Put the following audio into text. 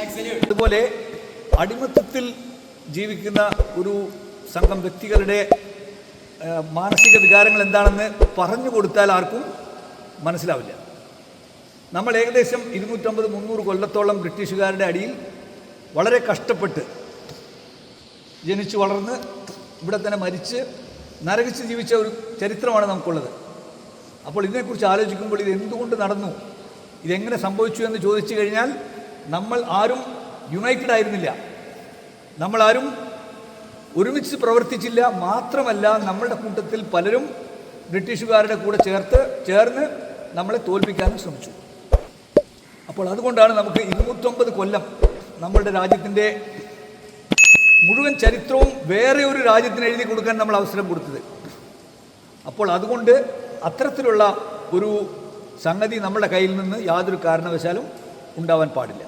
അതുപോലെ അടിമത്തത്തിൽ ജീവിക്കുന്ന ഒരു സംഘം വ്യക്തികളുടെ മാനസിക വികാരങ്ങൾ എന്താണെന്ന് പറഞ്ഞു കൊടുത്താൽ ആർക്കും മനസ്സിലാവില്ല. നമ്മൾ ഏകദേശം ഇരുന്നൂറ്റമ്പത് മുന്നൂറ് കൊല്ലത്തോളം ബ്രിട്ടീഷുകാരുടെ അടിയിൽ വളരെ കഷ്ടപ്പെട്ട് ജനിച്ചു വളർന്ന് ഇവിടെ തന്നെ മരിച്ച് നരകിച്ച് ജീവിച്ച ഒരു ചരിത്രമാണ് നമുക്കുള്ളത്. അപ്പോൾ ഇതിനെക്കുറിച്ച് ആലോചിക്കുമ്പോൾ ഇത് എന്തുകൊണ്ട് നടന്നു? ഇതെങ്ങനെ സംഭവിച്ചു എന്ന് ചോദിച്ചു കഴിഞ്ഞാൽ നമ്മൾ ആരും യുണൈറ്റഡ് ആയിരുന്നില്ല. നമ്മളാരും ഒരുമിച്ച് പ്രവർത്തിച്ചില്ല. മാത്രമല്ല നമ്മളുടെ കൂട്ടത്തിൽ പലരും ബ്രിട്ടീഷുകാരുടെ കൂടെ ചേർത്ത് ചേർന്ന് നമ്മളെ തോൽപ്പിക്കാനും ശ്രമിച്ചു. അപ്പോൾ അതുകൊണ്ടാണ് നമുക്ക് ഇരുന്നൂറ്റൊമ്പത് കൊല്ലം നമ്മളുടെ രാജ്യത്തിന്റെ മുഴുവൻ ചരിത്രവും വേറെ ഒരു രാജ്യത്തിന് എഴുതി കൊടുക്കാൻ നമ്മൾ അവസരം കൊടുത്തത്. അപ്പോൾ അതുകൊണ്ട് അത്തരത്തിലുള്ള ഒരു സംഗതി നമ്മുടെ കയ്യിൽ നിന്ന് യാതൊരു കാരണവശാലും ഉണ്ടാവാൻ പാടില്ല.